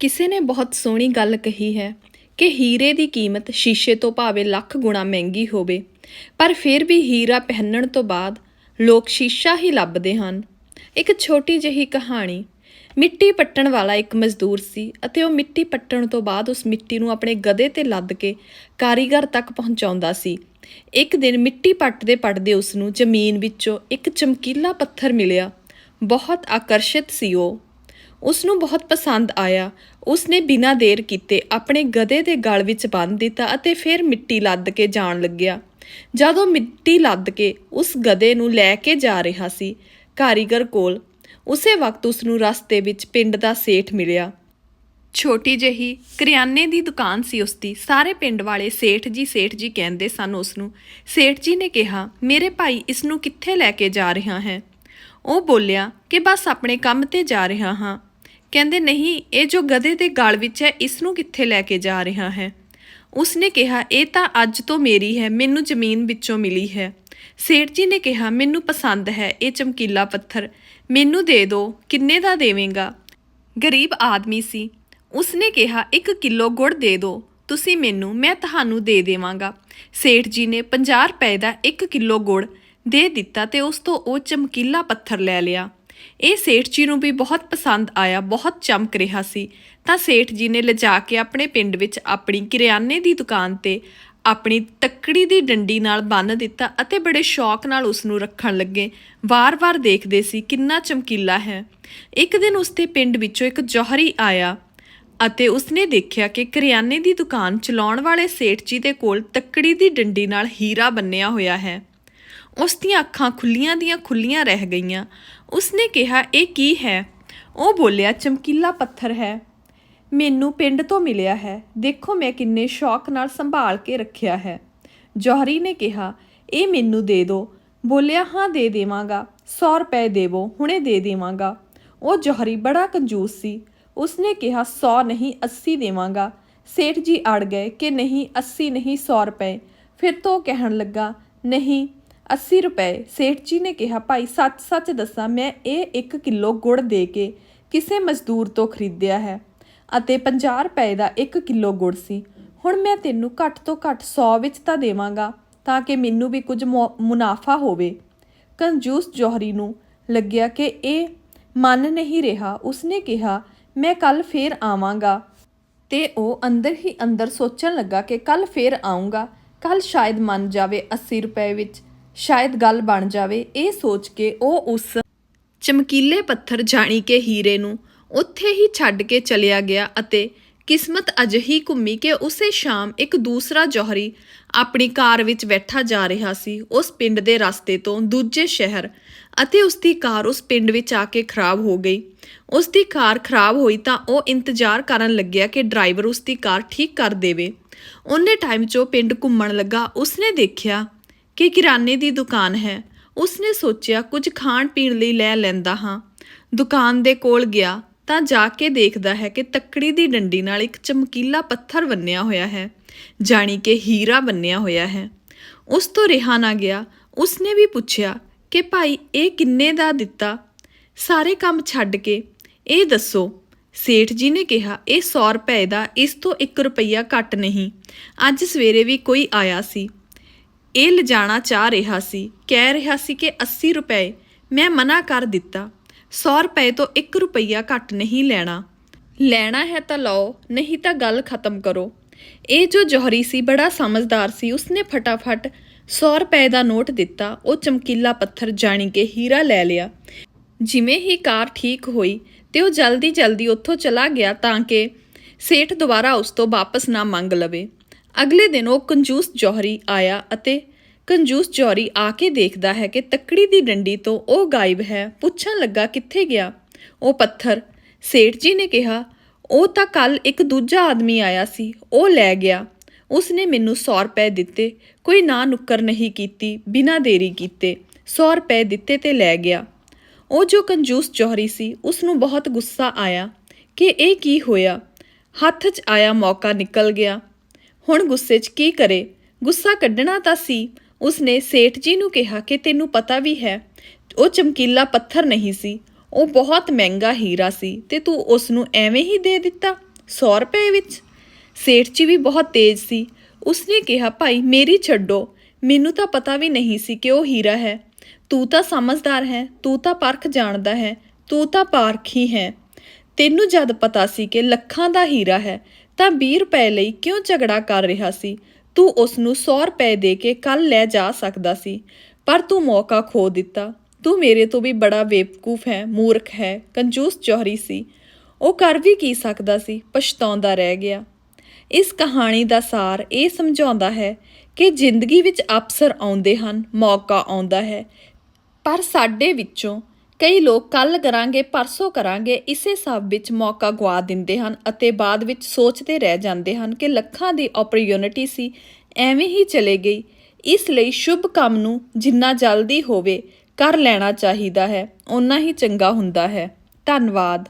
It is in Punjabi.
ਕਿਸੇ ਨੇ ਬਹੁਤ ਸੋਹਣੀ ਗੱਲ ਕਹੀ ਹੈ ਕਿ ਹੀਰੇ ਦੀ ਕੀਮਤ ਸ਼ੀਸ਼ੇ ਤੋਂ ਭਾਵੇਂ ਲੱਖ ਗੁਣਾ ਮਹਿੰਗੀ ਹੋਵੇ, ਪਰ ਫਿਰ ਵੀ ਹੀਰਾ ਪਹਿਨਣ ਤੋਂ ਬਾਅਦ ਲੋਕ ਸ਼ੀਸ਼ਾ ਹੀ ਲੱਭਦੇ ਹਨ। ਇੱਕ ਛੋਟੀ ਜਿਹੀ ਕਹਾਣੀ, ਮਿੱਟੀ ਪੱਟਣ ਵਾਲਾ ਇੱਕ ਮਜ਼ਦੂਰ ਸੀ ਅਤੇ ਉਹ ਮਿੱਟੀ ਪੱਟਣ ਤੋਂ ਬਾਅਦ ਉਸ ਮਿੱਟੀ ਨੂੰ ਆਪਣੇ ਗਧੇ ਤੇ ਲੱਦ ਕੇ ਕਾਰੀਗਰ ਤੱਕ ਪਹੁੰਚਾਉਂਦਾ ਸੀ। ਇੱਕ ਦਿਨ ਮਿੱਟੀ ਪੱਟਦੇ ਪੱਟਦੇ ਉਸ ਨੂੰ ਜ਼ਮੀਨ ਵਿੱਚੋਂ ਇੱਕ ਚਮਕੀਲਾ ਪੱਥਰ ਮਿਲਿਆ। ਬਹੁਤ ਆਕਰਸ਼ਿਤ ਸੀ ਉਹ। ਉਸ ਨੂੰ ਬਹੁਤ ਪਸੰਦ ਆਇਆ। ਉਸ ਨੇ ਬਿਨਾਂ ਦੇਰ ਕੀਤੇ ਆਪਣੇ ਗਧੇ ਦੇ ਗਲ ਵਿੱਚ ਬੰਨ੍ਹ ਦਿੱਤਾ ਅਤੇ ਫਿਰ ਮਿੱਟੀ ਲੱਦ ਕੇ ਜਾਣ ਲੱਗਿਆ। ਜਦੋਂ ਮਿੱਟੀ ਲੱਦ ਕੇ ਉਸ ਗਧੇ ਨੂੰ ਲੈ ਕੇ ਜਾ ਰਿਹਾ ਸੀ ਕਾਰੀਗਰ ਕੋਲ, ਉਸੇ ਵਕਤ ਉਸ ਨੂੰ ਰਸਤੇ ਵਿੱਚ ਪਿੰਡ ਦਾ ਸੇਠ ਮਿਲਿਆ। ਛੋਟੀ ਜਿਹੀ ਕਰਿਆਨੇ ਦੀ ਦੁਕਾਨ ਸੀ ਉਸ ਦੀ ਸਾਰੇ ਪਿੰਡ ਵਾਲੇ ਸੇਠ ਜੀ ਸੇਠ ਜੀ ਕਹਿੰਦੇ ਸਨ ਉਸ ਨੂੰ ਸੇਠ ਜੀ ਨੇ ਕਿਹਾ, ਮੇਰੇ ਭਾਈ ਇਸ ਨੂੰ ਕਿੱਥੇ ਲੈ ਕੇ ਜਾ ਰਿਹਾ ਹੈ? ਉਹ ਬੋਲਿਆ, ਕਿ ਬਸ ਆਪਣੇ ਕੰਮ ਤੇ ਜਾ ਰਿਹਾ ਹਾਂ। ਕਹਿੰਦੇ, ਨਹੀਂ, ਇਹ ਜੋ ਗਧੇ ਦੇ ਗਾਲ ਵਿੱਚ ਹੈ, ਇਸ ਨੂੰ ਕਿੱਥੇ ਲੈ ਕੇ ਜਾ ਰਿਹਾ ਹੈ? ਉਸਨੇ ਕਿਹਾ, ਇਹ ਤਾਂ ਅੱਜ ਤੋਂ ਮੇਰੀ ਹੈ, ਮੈਨੂੰ ਜ਼ਮੀਨ ਵਿੱਚੋਂ ਮਿਲੀ ਹੈ। ਸੇਠ ਜੀ ਨੇ ਕਿਹਾ, ਮੈਨੂੰ ਪਸੰਦ ਹੈ ਇਹ ਚਮਕੀਲਾ ਪੱਥਰ, ਮੈਨੂੰ ਦੇ ਦਿਓ ਕਿੰਨੇ ਦਾ ਦੇਵੇਂਗਾ? ਗਰੀਬ ਆਦਮੀ ਸੀ। ਉਸਨੇ ਕਿਹਾ 1 ਕਿਲੋ ਗੁੜ ਦੇ ਦਿਓ ਤੁਸੀਂ ਮੈਨੂੰ, ਮੈਂ ਤੁਹਾਨੂੰ ਦੇ ਦੇਵਾਂਗਾ। ਸੇਠ ਜੀ ਨੇ 50 ਰੁਪਏ ਦਾ 1 ਕਿਲੋ ਗੁੜ ਦੇ ਦਿੱਤਾ ਤੇ ਉਸ ਤੋਂ ਉਹ ਚਮਕੀਲਾ ਪੱਥਰ ਲੈ ਲਿਆ। ਇਹ ਸੇਠ ਜੀ ਨੂੰ ਵੀ ਬਹੁਤ ਪਸੰਦ ਆਇਆ, ਬਹੁਤ ਚਮਕ ਰਿਹਾ ਸੀ। ਤਾਂ ਸੇਠ ਜੀ ਨੇ ਲਿਜਾ ਕੇ ਆਪਣੇ ਪਿੰਡ ਵਿੱਚ ਆਪਣੀ ਕਿਰਿਆਨੇ ਦੀ ਦੁਕਾਨ ਤੇ ਆਪਣੀ ਤੱਕੜੀ ਦੀ ਡੰਡੀ ਨਾਲ ਬੰਨ੍ਹ ਦਿੱਤਾ ਅਤੇ ਬੜੇ ਸ਼ੌਕ ਨਾਲ ਉਸ ਨੂੰ ਰੱਖਣ ਲੱਗੇ। ਵਾਰ-ਵਾਰ ਦੇਖਦੇ ਸੀ ਕਿੰਨਾ ਚਮਕੀਲਾ ਹੈ। ਇੱਕ ਦਿਨ ਉਸ ਦੇ ਪਿੰਡ ਵਿੱਚੋਂ ਇੱਕ ਜੋਹਰੀ ਆਇਆ ਅਤੇ ਉਸਨੇ ਦੇਖਿਆ ਕਿ ਕਰਿਆਨੇ ਦੀ ਦੁਕਾਨ ਚਲਾਉਣ ਵਾਲੇ ਸੇਠ ਜੀ ਦੇ ਕੋਲ ਤੱਕੜੀ ਦੀ ਡੰਡੀ ਨਾਲ ਹੀਰਾ ਬੰਨਿਆ ਹੋਇਆ ਹੈ। ਉਸ ਦੀਆਂ ਅੱਖਾਂ ਖੁੱਲੀਆਂ ਦੀਆਂ ਖੁੱਲੀਆਂ ਰਹਿ ਗਈਆਂ। ਉਸਨੇ ਕਿਹਾ, ਇਹ ਕੀ ਹੈ? ਉਹ ਬੋਲਿਆ, ਚਮਕੀਲਾ ਪੱਥਰ ਹੈ। ਮੈਨੂੰ ਪਿੰਡ ਤੋਂ ਮਿਲਿਆ ਹੈ। ਦੇਖੋ ਮੈਂ ਕਿੰਨੇ ਸ਼ੌਕ ਨਾਲ ਸੰਭਾਲ ਕੇ ਰੱਖਿਆ ਹੈ। ਜੋਹਰੀ ਨੇ ਕਿਹਾ, ਇਹ ਮੈਨੂੰ ਦੇ ਦਿਓ ਬੋਲਿਆ, ਹਾਂ, ਦੇ ਦੇਵਾਂਗਾ। 100 ਰੁਪਏ ਦੇਵੋ, ਹੁਣੇ ਦੇ ਦੇਵਾਂਗਾ। ਉਹ ਜੋਹਰੀ ਬੜਾ ਕੰਜੂਸ ਸੀ। ਉਸਨੇ ਕਿਹਾ 100 ਨਹੀਂ 80 ਦੇਵਾਂਗਾ। ਸੇਠ ਜੀ ਅੜ ਗਏ ਕਿ, ਨਹੀਂ 80 ਨਹੀਂ 100 ਰੁਪਏ। ਫਿਰ ਤੋਂ ਉਹ ਕਹਿਣ ਲੱਗਾ, ਨਹੀਂ 80 ਰੁਪਏ। ਸੇਠ ਜੀ ਨੇ ਕਿਹਾ, ਭਾਈ ਸੱਚ ਸੱਚ ਦੱਸਾਂ, ਮੈਂ ਇਹ 1 ਕਿਲੋ ਗੁੜ ਦੇ ਕੇ ਕਿਸੇ ਮਜ਼ਦੂਰ ਤੋਂ ਖਰੀਦਿਆ ਹੈ ਅਤੇ 50 ਰੁਪਏ ਦਾ 1 ਕਿਲੋ ਗੁੜ ਸੀ। ਹੁਣ ਮੈਂ ਤੈਨੂੰ ਘੱਟ ਤੋਂ ਘੱਟ 100 ਵਿੱਚ ਤਾਂ ਦੇਵਾਂਗਾ, ਤਾਂ ਕਿ ਮੈਨੂੰ ਵੀ ਕੁਝ ਮੁ- ਮੁਨਾਫਾ ਹੋਵੇ। ਕੰਜੂਸ ਜੋਹਰੀ ਨੂੰ ਲੱਗਿਆ ਕਿ ਇਹ ਮੰਨ ਨਹੀਂ ਰਿਹਾ। ਉਸਨੇ ਕਿਹਾ, ਮੈਂ ਕੱਲ ਫੇਰ ਆਵਾਂਗਾ। ਤੇ ਉਹ ਅੰਦਰ ਹੀ ਅੰਦਰ ਸੋਚਣ ਲੱਗਾ ਕਿ ਕੱਲ ਫੇਰ ਆਉਂਗਾ ਕੱਲ ਸ਼ਾਇਦ ਮੰਨ ਜਾਵੇ 80 ਰੁਪਏ ਵਿੱਚ। ਸ਼ਾਇਦ ਗੱਲ ਬਣ ਜਾਵੇ, ਇਹ ਸੋਚ ਕੇ ਉਹ ਉਸ ਚਮਕੀਲੇ ਪੱਥਰ ਜਾਣੀ ਕਿ ਹੀਰੇ ਨੂੰ ਉੱਥੇ ਹੀ ਛੱਡ ਕੇ ਚਲਿਆ ਗਿਆ ਅਤੇ ਕਿਸਮਤ ਅਜਿਹੀ ਘੁੰਮੀ ਕਿ ਉਸੇ ਸ਼ਾਮ ਇੱਕ ਦੂਸਰਾ ਜੋਹਰੀ ਆਪਣੀ ਕਾਰ ਵਿੱਚ ਬੈਠਾ ਜਾ ਰਿਹਾ ਸੀ। ਉਸ ਪਿੰਡ ਦੇ ਰਸਤੇ ਤੋਂ ਦੂਜੇ ਸ਼ਹਿਰ ਅਤੇ ਉਸ ਦੀ ਕਾਰ ਉਸ ਪਿੰਡ ਵਿੱਚ ਆ ਕੇ ਖਰਾਬ ਹੋ ਗਈ। ਉਸ ਦੀ ਕਾਰ ਖਰਾਬ ਹੋਈ ਤਾਂ ਉਹ ਇੰਤਜ਼ਾਰ ਕਰਨ ਲੱਗਿਆ ਕਿ ਡਰਾਈਵਰ ਉਸ ਦੀ ਕਾਰ ਠੀਕ ਕਰ ਦੇਵੇ। ਉਹਨੇ ਟਾਈਮ 'ਚ ਉਹ ਪਿੰਡ ਘੁੰਮਣ ਲੱਗਾ। ਉਸਨੇ ਦੇਖਿਆ ਕਿ ਕਿਰਾਨੇ ਦੀ ਦੁਕਾਨ ਹੈ। ਉਸਨੇ ਸੋਚਿਆ, ਕੁਝ ਖਾਣ ਪੀਣ ਲਈ ਲੈ ਲੈਂਦਾ ਹਾਂ। ਦੁਕਾਨ ਦੇ ਕੋਲ ਗਿਆ ਤਾਂ ਜਾ ਕੇ ਦੇਖਦਾ ਹੈ ਕਿ ਤੱਕੜੀ ਦੀ ਡੰਡੀ ਨਾਲ ਇੱਕ ਚਮਕੀਲਾ ਪੱਥਰ ਬੰਨਿਆ ਹੋਇਆ ਹੈ, ਜਾਣੀ ਕਿ ਹੀਰਾ ਬੰਨਿਆ ਹੋਇਆ ਹੈ। ਉਸ ਤੋਂ ਰਿਹਾ ਨਾ ਗਿਆ। ਉਸਨੇ ਵੀ ਪੁੱਛਿਆ ਕਿ ਭਾਈ, ਇਹ ਕਿੰਨੇ ਦਾ ਦਿੱਤਾ? ਸਾਰੇ ਕੰਮ ਛੱਡ ਕੇ। ਇਹ ਦੱਸੋ। ਸੇਠ ਜੀ ਨੇ ਕਿਹਾ, ਇਹ 100 ਰੁਪਏ ਦਾ, ਇਸ ਤੋਂ 1 ਰੁਪਈਆ ਘੱਟ ਨਹੀਂ। ਅੱਜ ਸਵੇਰੇ ਵੀ ਕੋਈ ਆਇਆ ਸੀ। ਇਹ ਲਿਜਾਣਾ ਚਾਹ ਰਿਹਾ ਸੀ, ਕਹਿ ਰਿਹਾ ਸੀ ਕਿ 80 ਰੁਪਏ। ਮੈਂ ਮਨਾ ਕਰ ਦਿੱਤਾ। 100 ਰੁਪਏ ਤੋਂ 1 ਰੁਪਈਆ ਘੱਟ ਨਹੀਂ ਲੈਣਾ। ਲੈਣਾ ਹੈ ਤਾਂ ਲਓ, ਨਹੀਂ ਤਾਂ ਗੱਲ ਖਤਮ ਕਰੋ। ਇਹ ਜੋ ਜੌਹਰੀ ਸੀ, ਬੜਾ ਸਮਝਦਾਰ ਸੀ। ਉਸਨੇ ਫਟਾਫਟ 100 ਰੁਪਏ ਦਾ ਨੋਟ ਦਿੱਤਾ। ਉਹ ਚਮਕੀਲਾ ਪੱਥਰ ਜਾਣੀ ਕਿ ਹੀਰਾ ਲੈ ਲਿਆ। ਜਿਵੇਂ ਹੀ ਕਾਰ ਠੀਕ ਹੋਈ ਤੇ ਉਹ ਜਲਦੀ ਜਲਦੀ ਉੱਥੋਂ ਚਲਾ ਗਿਆ ਤਾਂ ਕਿ ਸੇਠ ਦੁਬਾਰਾ ਉਸ ਤੋਂ ਵਾਪਸ ਨਾ ਮੰਗ ਲਵੇ। ਅਗਲੇ ਦਿਨ ਉਹ ਕੰਜੂਸ ਜੋਹਰੀ ਆਇਆ ਅਤੇ ਕੰਜੂਸ ਜੌਹਰੀ ਆ ਕੇ ਦੇਖਦਾ ਹੈ ਕਿ ਤੱਕੜੀ ਦੀ ਡੰਡੀ ਤੋਂ ਉਹ ਗਾਇਬ ਹੈ। ਪੁੱਛਣ ਲੱਗਾ ਕਿੱਥੇ ਗਿਆ। ਉਹ ਪੱਥਰ, ਸੇਠ ਜੀ ਨੇ ਕਿਹਾ, ਉਹ ਤਾਂ ਕੱਲ ਇੱਕ ਦੂਜਾ ਆਦਮੀ ਆਇਆ ਸੀ, ਉਹ ਲੈ ਗਿਆ। ਉਸਨੇ ਮੈਨੂੰ 100 ਰੁਪਏ ਦਿੱਤੇ। ਕੋਈ ਨਾ ਨੁੱਕਰ ਨਹੀਂ ਕੀਤੀ, ਬਿਨਾਂ ਦੇਰੀ ਕੀਤੇ। 100 ਰੁਪਏ ਦਿੱਤੇ ਤੇ ਲੈ ਗਿਆ। ਉਹ ਜੋ ਕੰਜੂਸ ਜੌਹਰੀ ਸੀ ਉਸ ਨੂੰ ਬਹੁਤ ਗੁੱਸਾ ਆਇਆ ਕਿ ਇਹ ਕੀ ਹੋਇਆ। ਹੱਥ 'ਚ ਆਇਆ ਮੌਕਾ ਨਿਕਲ ਗਿਆ। ਹੁਣ ਗੁੱਸੇ 'ਚ ਕੀ ਕਰੇ? ਗੁੱਸਾ ਕੱਢਣਾ ਤਾਂ ਸੀ ਉਸਨੇ ਸੇਠ ਜੀ ਨੂੰ ਕਿਹਾ ਕਿ ਤੈਨੂੰ ਪਤਾ ਵੀ ਹੈ, ਉਹ ਚਮਕੀਲਾ ਪੱਥਰ ਨਹੀਂ ਸੀ, ਉਹ ਬਹੁਤ ਮਹਿੰਗਾ ਹੀਰਾ ਸੀ ਤੇ ਤੂੰ ਉਸ ਨੂੰ ਐਵੇਂ ਹੀ ਦੇ ਦਿੱਤਾ 100 ਰੁਪਏ ਵਿੱਚ? ਸੇਠ ਜੀ ਵੀ ਬਹੁਤ ਤੇਜ਼ ਸੀ। ਉਸਨੇ ਕਿਹਾ, ਭਾਈ, ਮੇਰੀ ਛੱਡੋ, ਮੈਨੂੰ ਤਾਂ ਪਤਾ ਵੀ ਨਹੀਂ ਸੀ ਕਿ ਉਹ ਹੀਰਾ ਹੈ। ਤੂੰ ਤਾਂ ਸਮਝਦਾਰ ਹੈ, ਤੂੰ ਤਾਂ ਪਰਖ ਜਾਣਦਾ ਹੈ, ਤੂੰ ਤਾਂ ਪਾਰਖੀ ਹੈ ਤੈਨੂੰ ਜਦ ਪਤਾ ਸੀ ਕਿ ਲੱਖਾਂ ਦਾ ਹੀਰਾ ਹੈ, ਤਾਂ 20 ਰੁਪਏ ਲਈ ਕਿਉਂ ਝਗੜਾ ਕਰ ਰਿਹਾ ਸੀ? ਤੂੰ ਉਸ ਨੂੰ 100 ਰੁਪਏ ਦੇ ਕੇ ਕੱਲ ਲੈ ਜਾ ਸਕਦਾ ਸੀ, ਪਰ ਤੂੰ ਮੌਕਾ ਖੋ ਦਿੱਤਾ। ਤੂੰ ਮੇਰੇ ਤੋਂ ਵੀ ਬੜਾ ਬੇਵਕੂਫ ਹੈ, ਮੂਰਖ ਹੈ, ਕੰਜੂਸ ਚੋਹਰੀ ਸੀ। ਉਹ ਕਰ ਵੀ ਕੀ ਸਕਦਾ ਸੀ, ਪਛਤਾਉਂਦਾ ਰਹਿ ਗਿਆ। ਇਸ ਕਹਾਣੀ ਦਾ ਸਾਰ ਇਹ ਸਮਝਾਉਂਦਾ ਹੈ ਕਿ ਜ਼ਿੰਦਗੀ ਵਿੱਚ ਅਵਸਰ ਆਉਂਦੇ ਹਨ, ਮੌਕਾ ਆਉਂਦਾ ਹੈ, ਪਰ ਸਾਡੇ ਵਿੱਚੋਂ ਕਈ ਲੋਕ ਕੱਲ ਕਰਾਂਗੇ, ਪਰਸੋਂ ਕਰਾਂਗੇ, ਇਸੇ ਸਭ ਵਿੱਚ ਮੌਕਾ ਗਵਾ ਦਿੰਦੇ ਹਨ ਅਤੇ ਬਾਅਦ ਵਿੱਚ ਸੋਚਦੇ ਰਹਿ ਜਾਂਦੇ ਹਨ ਕਿ ਲੱਖਾਂ ਦੀ ਓਪਰਚੁਨਿਟੀ ਸੀ, ਐਵੇਂ ਹੀ ਚਲੇ ਗਈ। ਇਸ ਲਈ ਸ਼ੁਭ ਕੰਮ ਨੂੰ ਜਿੰਨਾ ਜਲਦੀ ਹੋਵੇ, ਕਰ ਲੈਣਾ ਚਾਹੀਦਾ ਹੈ ਉਨਾ ਹੀ ਚੰਗਾ ਹੁੰਦਾ ਹੈ। ਧੰਨਵਾਦ।